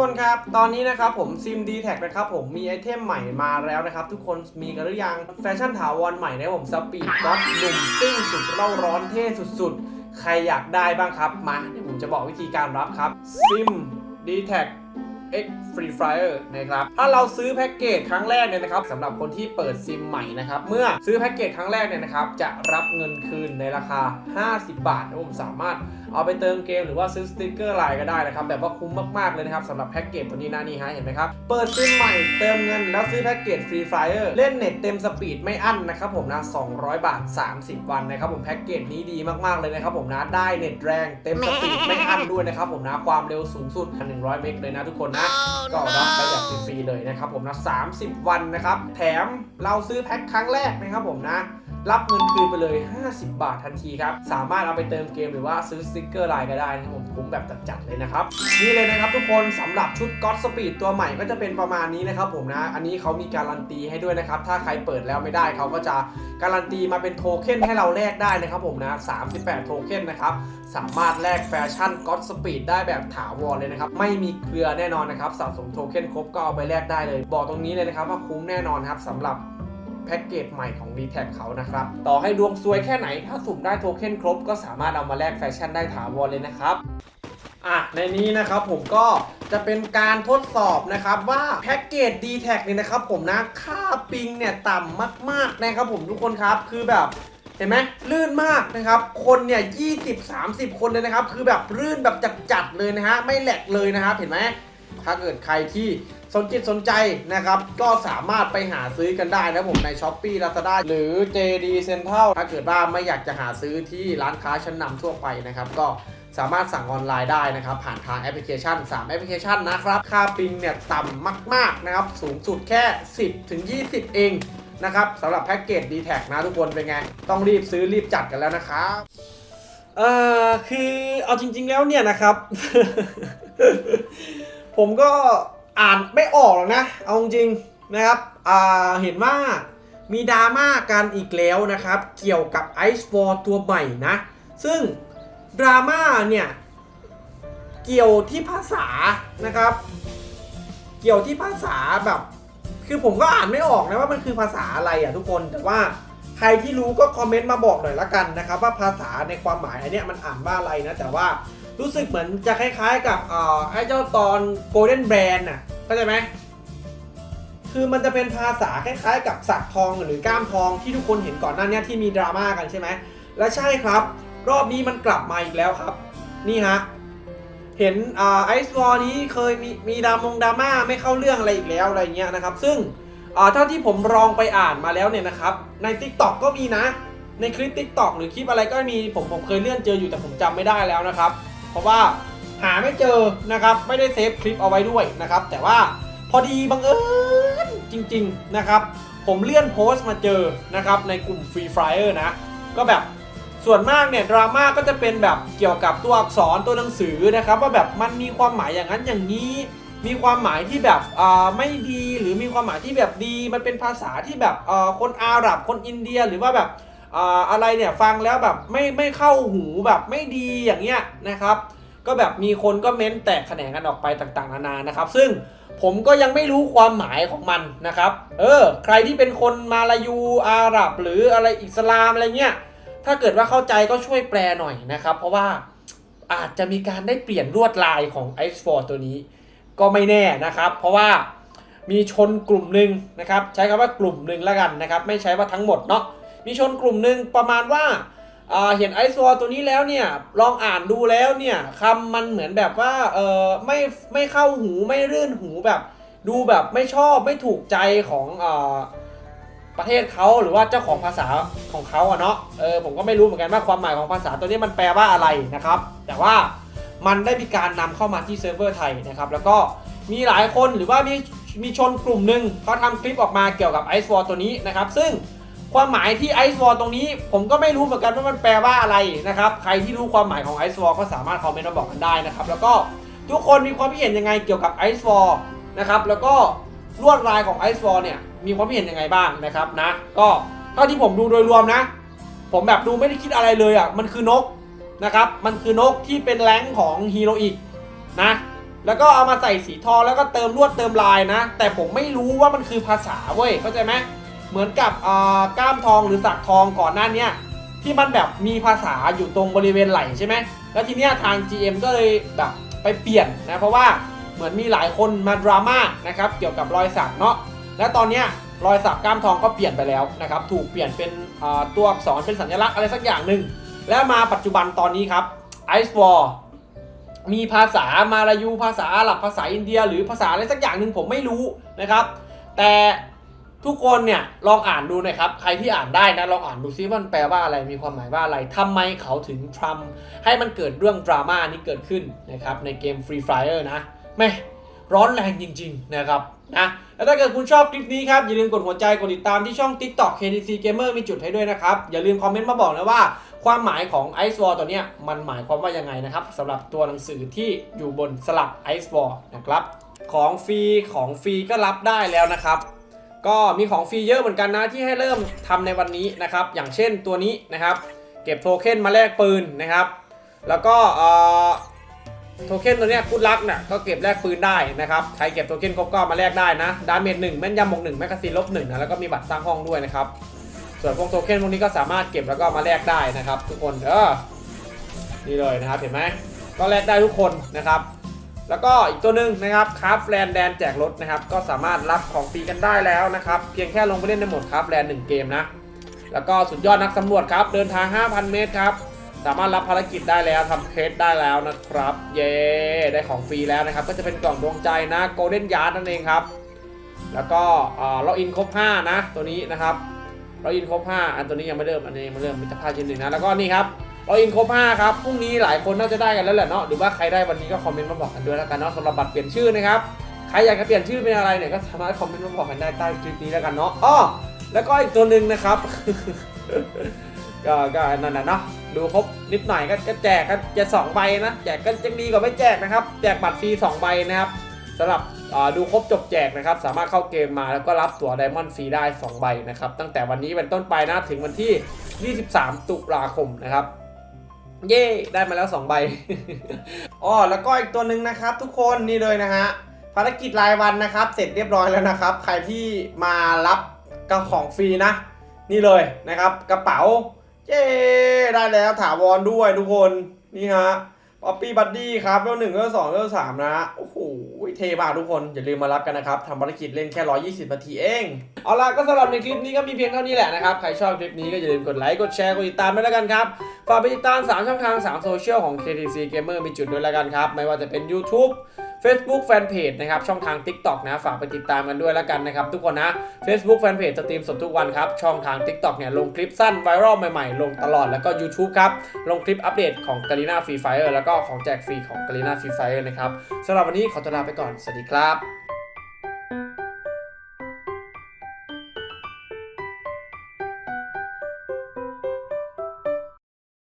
คนครับ ตอนนี้นะครับผมซิมดีแท็นะครับผมมีไอเทมใหม่มาแล้วนะครับ ทุกคนมีกันหรือยังแฟชั่นถาวรใหม่นะผมสปีดก็อตหนุ่มซิ่งสุดเร่าร้อนเท่สุดๆ ใครอยากได้บ้างครับ มาเดี๋ยวผมจะบอกวิธีการรับครับซิมดีแท็ X Free Flyer นะครับ ถ้าเราซื้อแพ็กเกจครั้งแรกเนี่ยนะครับสำหรับคนที่เปิดซิมใหม่นะครับ เมื่อซื้อแพ็กเกจครั้งแรกเนี่ยนะครับ จะรับเงินคืนในราคา 50 บาทนะผมสามารถ เอาไปเติมเกมหรือว่าซื้อสติกเกอร์ไลน์ก็ได้นะครับแบบว่าคุ้มมากๆเลยนะครับสำหรับแพ็กเกจตัวนี้นะนี่ฮะเห็นไหมครับเปิดซิมใหม่เติมเงินแล้วซื้อแพ็กเกจ Free Flyer เล่นเน็ตเต็มสปีดไม่อั้นนะครับผมนะ200 บาท 30 วันนะครับผมแพ็กเกจนี้ดีมากๆเลยนะครับผมนะได้เน็ตแรงเต็มสปีดไม่อั้นด้วยนะครับผมนะความเร็วสูงสุด 100 เมกเลยนะทุกคนนะก็รับไปแบบฟรีๆเลยนะครับผมนะ30 วันนะครับแถมเราซื้อแพ็คครั้งแรกนะครับผมนะ รับเงินคืนไปเลย 50 บาททันทีครับ สามารถเอาไปเติมเกมหรือว่าซื้อสติกเกอร์ไลน์ก็ได้นะครับผมคุ้มแบบจัดๆเลยนะครับ นี่เลยนะครับทุกคนสำหรับชุด God Speed ตัวใหม่ก็จะเป็นประมาณนี้นะครับผมนะ อันนี้เขามีการันตีให้ด้วยนะครับ ถ้าใครเปิดแล้วไม่ได้เขาก็จะการันตีมาเป็นโทเค็นให้เราแลกได้นะครับผมนะ 38 โทเค็นนะครับ สามารถแลกแฟชั่น God Speed ได้แบบถาวรเลยนะครับ ไม่มีเครือแน่นอนนะครับ สะสมโทเค็นครบก็เอาไปแลกได้เลย บอกตรงนี้เลยนะครับว่าคุ้มแน่นอนครับสำหรับ แพ็กเกจใหม่ของ d t แทเขานะครับ ต่อให้ดวงซวยแค่ไหน ถ้าสุ่มได้โทเค็นครบก็สามารถเอามาแลกแฟชั่นได้ถาวรเลยนะครับอะในนี้นะครับผมก็จะเป็นการทดสอบนะครับว่าแพ็กเกจ d t แทเนี่ยนะครับผมนะค่าปิงเนี่ยต่ำมากๆนะครับผมทุกคนครับคือแบบเห็นไหมลื่นมากนะครับ คนเนี่ย20 30คนเลยนะครับ คือแบบลื่นแบบจัดๆเลยนะฮะ ไม่แหลกเลยนะครับ เห็นไหม ถ้าเกิดใครที่ สนจิตสนใจนะครับ ก็สามารถไปหาซื้อกันได้นะผมใน s h อ p e e Lazada หรือ JD Central ถ้าเกิดว่าไม่อยากจะหาซื้อที่ร้านค้าชั้นนำทั่วไปนะครับ ก็สามารถสั่งออนไลน์ได้นะครับ ผ่านทางแอปพลิเคชัน 3 แอปพลิเคชันนะครับ ค่าปิงเนี่ยต่ำมาก ๆ นะครับ สูงสุดแค่ 10 ถึง 20 เองนะครับสำหรับแพ็กเกจ d t แทนะทุกคนเป็นไง ต้องรีบซื้อรีบจัดกันแล้วนะครับเอ่อคือเอาจริง ๆแล้วเนี่ยนะครับ ผมก็ อ่านไม่ออกหรอกนะ เอาจริงนะครับเห็นว่ามีดราม่ากันอีกแล้วนะครับ เกี่ยวกับ Ice War ตัวใหม่นะ ซึ่งดราม่าเนี่ย เกี่ยวที่ภาษานะครับ เกี่ยวที่ภาษาแบบ คือผมก็อ่านไม่ออกนะว่ามันคือภาษาอะไรอะทุกคนแต่ว่าใครที่รู้ก็คอมเมนต์มาบอกหน่อยละกันนะครับ ว่าภาษาในความหมายอันเนี้ยมันอ่านว่าอะไรนะ แต่ว่ารู้สึกเหมือนจะคล้ายๆกับไอ้เจ้าตอน Golden Brand น่ะ เข้าใจไหมคือมันจะเป็นภาษาคล้ายๆ กับสักทองหรือก้ามทองที่ทุกคนเห็นก่อนหน้านี้ที่มีดราม่ากันใช่ไหมและใช่ครับ รอบนี้มันกลับมาอีกแล้วครับ นี่ฮะเห็นไอซ์วอร์นี้เคยมีมีดรามงดราม่าไม่เข้าเรื่องอะไรอีกแล้วอะไรเงี้ยนะครับ ซึ่งอ่าเท่าที่ผมลองไปอ่านมาแล้วเนี่ยนะครับ ใน Tik t o อกก็มีนะ ในคลิป Tik t o อกหรือคลิปอะไรก็มีผมผมเคยเลื่อนเจออยู่แต่ผมจำไม่ได้แล้วนะครับ เพราะว่า หาไม่เจอนะครับ ไม่ได้เซฟคลิปเอาไว้ด้วยนะครับ แต่ว่าพอดีบังเอิญจริง ๆนะครับ ผมเลื่อนโพสต์มาเจอนะครับ ในกลุ่ม Free Flyer นะ ก็แบบส่วนมากเนี่ยดราม่าก็จะเป็นแบบเกี่ยวกับตัวอักษรตัวหนังสือนะครับ ว่าแบบมันมีความหมายอย่างนั้นอย่างนี้ มีความหมายที่แบบอ่าไม่ดีหรือมีความหมายที่แบบดี มันเป็นภาษาที่แบบอ่าคนอาหรับคนอินเดียหรือว่าแบบอ่าอะไรเนี่ยฟังแล้วแบบไม่ไม่เข้าหูแบบไม่ดีอย่างเงี้ยนะครับ ก็แบบมีคนก็เม้นแตกแขนงกันออกไปต่างๆ นานานะครับ ซึ่งผมก็ยังไม่รู้ความหมายของมันนะครับ เออ ใครที่เป็นคนมาลายูอาหรับ หรืออะไรอิสลามอะไรเงี้ย ถ้าเกิดว่าเข้าใจก็ช่วยแปลหน่อยนะครับ เพราะว่าอาจจะมีการได้เปลี่ยนลวดลายของ Ice 4ตัวนี้ ก็ไม่แน่นะครับ เพราะว่ามีชนกลุ่มหนึ่งนะครับ ใช้คำว่ากลุ่มหนึ่งแล้วกันนะครับ ไม่ใช้ว่าทั้งหมดเนาะ มีชนกลุ่มหนึ่งประมาณว่า เห็นไอซ์วอตัวนี้แล้วเนี่ยลองอ่านดูแล้วเนี่ยคำมันเหมือนแบบว่าเออไม่ไม่เข้าหูไม่รื่นหูแบบ ดูแบบไม่ชอบไม่ถูกใจของอประเทศเขาหรือว่าเจ้าของภาษาของเขาอะเนาะเออผมก็ไม่รู้เหมือนกันว่าความหมายของภาษาตัวนี้มันแปลว่าอะไรนะครับ แต่ว่ามันได้มีการนำเข้ามาที่เซิร์ฟเวอร์ไทยนะครับ แล้วก็มีหลายคนหรือว่ามีมีชนกลุ่มหนึ่งเขาทำคลิปออกมาเกี่ยวกับ Ice War ตัวนี้นะครับ ซึ่ง ความหมายที่ Ice War ตรงนี้ ผมก็ไม่รู้เหมือนกันว่ามันแปลว่าอะไรนะครับ ใครที่รู้ความหมายของ Ice War ก็สามารถคอมเมนต์มาบอกกันได้นะครับ แล้วก็ทุกคนมีความคิดเห็นยังไงเกี่ยวกับ Ice War นะครับ แล้วก็ลวดลายของ Ice War เนี่ยมีความคิดเห็นยังไงบ้างนะครับนะ ก็เท่าที่ผมดูโดยรวมนะ ผมแบบดูไม่ได้คิดอะไรเลยอะ มันคือนกนะครับ มันคือนกที่เป็นแรงของฮีโรอีกนะ แล้วก็เอามาใส่สีทองแล้วก็เติมลวดเติมลายนะ แต่ผมไม่รู้ว่ามันคือภาษาเว้ยเข้าใจไหม เหมือนกับอ่าก้ามทองหรือสักทองก่อนหน้าเนี้ยที่มันแบบมีภาษาอยู่ตรงบริเวณไหล่ใช่ไหมแล้วทีเนี้ยทาง GM ก็เลยแบบไปเปลี่ยนนะเพราะว่าเหมือนมีหลายคนมาดราม่านะครับเกี่ยวกับรอยสักเนาะและตอนเนี้ยรอยสักก้ามทองก็เปลี่ยนไปแล้วนะครับถูกเปลี่ยนเป็นอ่าตัวอักษรเป็นสัญลักษณ์อะไรสักอย่างหนึ่งแล้วมาปัจจุบันตอนนี้ครับ Ice War มีภาษามาลายูภาษาอาหรับภาษาอินเดีย หรือภาษาอะไรสักอย่างหนึ่งผมไม่รู้นะครับ แต่ ทุกคนเนี่ยลองอ่านดูนะครับใครที่อ่านได้นะลองอ่านดูซิมันแปลว่าอะไรมีความหมายว่าอะไรทำไมเขาถึงทำให้มันเกิดเรื่องดราม่านี้เกิดขึ้นนะครับในเกม Free Fire นะแม่ร้อนแรงจริง ๆ นะครับนะแล้วถ้าเกิดคุณชอบคลิปนี้ครับ อย่าลืมกดหัวใจกดติดตามที่ช่อง TikTok KDC Gamer มีจุดให้ด้วยนะครับ อย่าลืมคอมเมนต์มาบอกนะว่า ความหมายของ Ice Wall ตัวเนี้ยมันหมายความว่ายังไงนะครับสำหรับตัวหนังสือที่อยู่บนสลัก Ice Wall นะครับของฟรีของฟรีก็รับได้แล้วนะครับ ก็มีของฟรีเยอะเหมือนกันนะที่ให้เริ่มทำในวันนี้นะครับ อย่างเช่นตัวนี้นะครับ เก็บโทเค็นมาแลกปืนนะครับ แล้วก็เอ่อโทเค็นตัวนี้กุดลักเนี่ยก็เก็บแลกปืนได้นะครับใครเก็บโทเค็นครบก็มาแลกได้นะดาเมจหนึ่งแม่นยำบวกหนึ่งแมกกาซีนลบหนึ่งนะแล้วก็มีบัตรสร้างห้องด้วยนะครับ ส่วนพวกโทเค็นพวกนี้ก็สามารถเก็บแล้วก็มาแลกได้นะครับ ทุกคนเออนี่เลยนะครับเห็นไหมก็แลกได้ทุกคนนะครับ แล้วก็อีกตัวหนึ่งนะครับคราฟแลนแดนแจกรถนะครับ ก็สามารถรับของฟรีกันได้แล้วนะครับ เพียงแค่ลงไปเล่นในโหมดคราฟแลนหนึ่งเกมนะ แล้วก็สุดยอดนักสำรวจครับ เดินทาง 5,000 เมตรครับ สามารถรับภารกิจได้แล้วทำเคสได้แล้วนะครับ เย้ได้ของฟรีแล้วนะครับ ก็จะเป็นกล่องดวงใจนะโกลเด้นยาร์ดนั่นเองครับ แล้วก็ล็อกอินครบ 5 นะ ตัวนี้นะครับล็อกอินครบ 5 อันตัวนี้ยังไม่เริ่มอันนี้ยังไม่เริ่มมิตรภาพชิ้นหนึ่งนะแล้วก็นี่ครับ อกอินครบ5ครับพรุ่งนี้หลายคนน่าจะได้กันแล้วแหละเนาะหรือว่าใครได้วันนี้ก็คอมเมนต์มาบอกกันด้วยแล้วกันเนาะสำหรับบัตรเปลี่ยนชื่อนะครับใครอยากจะเปลี่ยนชื่อเป็นอะไรเนี่ยก็สามารถคอมเมนต์มาบอกกันได้ใต้คลิปนี้แล้วกันเนาะอ้อแล้วก็อีกตัวหนึ่งนะครับ ก็ก็นั่นน่ะเนาะดูครบนิดหน่อยก็ก็แจกก็จะสองใบนะแจกก็ยังดีกว่าไม่แจกนะครับ แจกบัตรฟรีสองใบนะครับสำหรับดูครบจบแจกนะครับ สามารถเข้าเกมมาแล้วก็รับตั๋วไดมอนด์ฟรีได้สองใบนะครับ ตั้งแต่วันนี้เป็นต้นไปนะถึงวันที่ 23 ตุลาคมนะครับ เย่ได้มาแล้ว 2 ใบอ๋อแล้วก็อีกตัวหนึ่งนะครับ ทุกคนนี่เลยนะฮะภารกิจรายวันนะครับ เสร็จเรียบร้อยแล้วนะครับ ใครที่มารับกระของฟรีนะ นี่เลยนะครับ กระเป๋าเย้ได้แล้วถาวรด้วยทุกคนนี่ฮะป๊อปปี้บัดดี้ครับเวลหนึ่งเวลสองเวลสามนะโอ้โหเทมากทุกคน อย่าลืมมารับกันนะครับทำภารกิจเล่นแค่ 120 นาทีเอง เอาล่ะก็สำหรับในคลิปนี้ก็มีเพียงเท่านี้แหละนะครับ ใครชอบคลิปนี้ก็อย่าลืมกดไลค์กดแชร์กดติดตามด้วยแล้วกันครับ ฝากไปติดตาม 3 ช่องทาง 3 โซเชียลของ KTC Gamer มีจุดด้วยแล้วกันครับ ไม่ว่าจะเป็น YouTube Facebook Fanpage นะครับ ช่องทาง TikTok นะ ฝากไปติดตามกันด้วยแล้วกันนะครับ ทุกคนนะ Facebook Fanpage สตรีมสดทุกวันครับ ช่องทาง TikTok เนี่ย ลงคลิปสั้นไวรัลใหม่ๆ ลงตลอดแล้วก็ YouTube ครับ ลงคลิปอัปเดตของ g a r i n a Free Fire แล้วก็ของแจกฟรีของ g a r i n a Free Fire นะครับสำหรับวันนี้ขอตัวลาไปก่อนสวัสดีครับ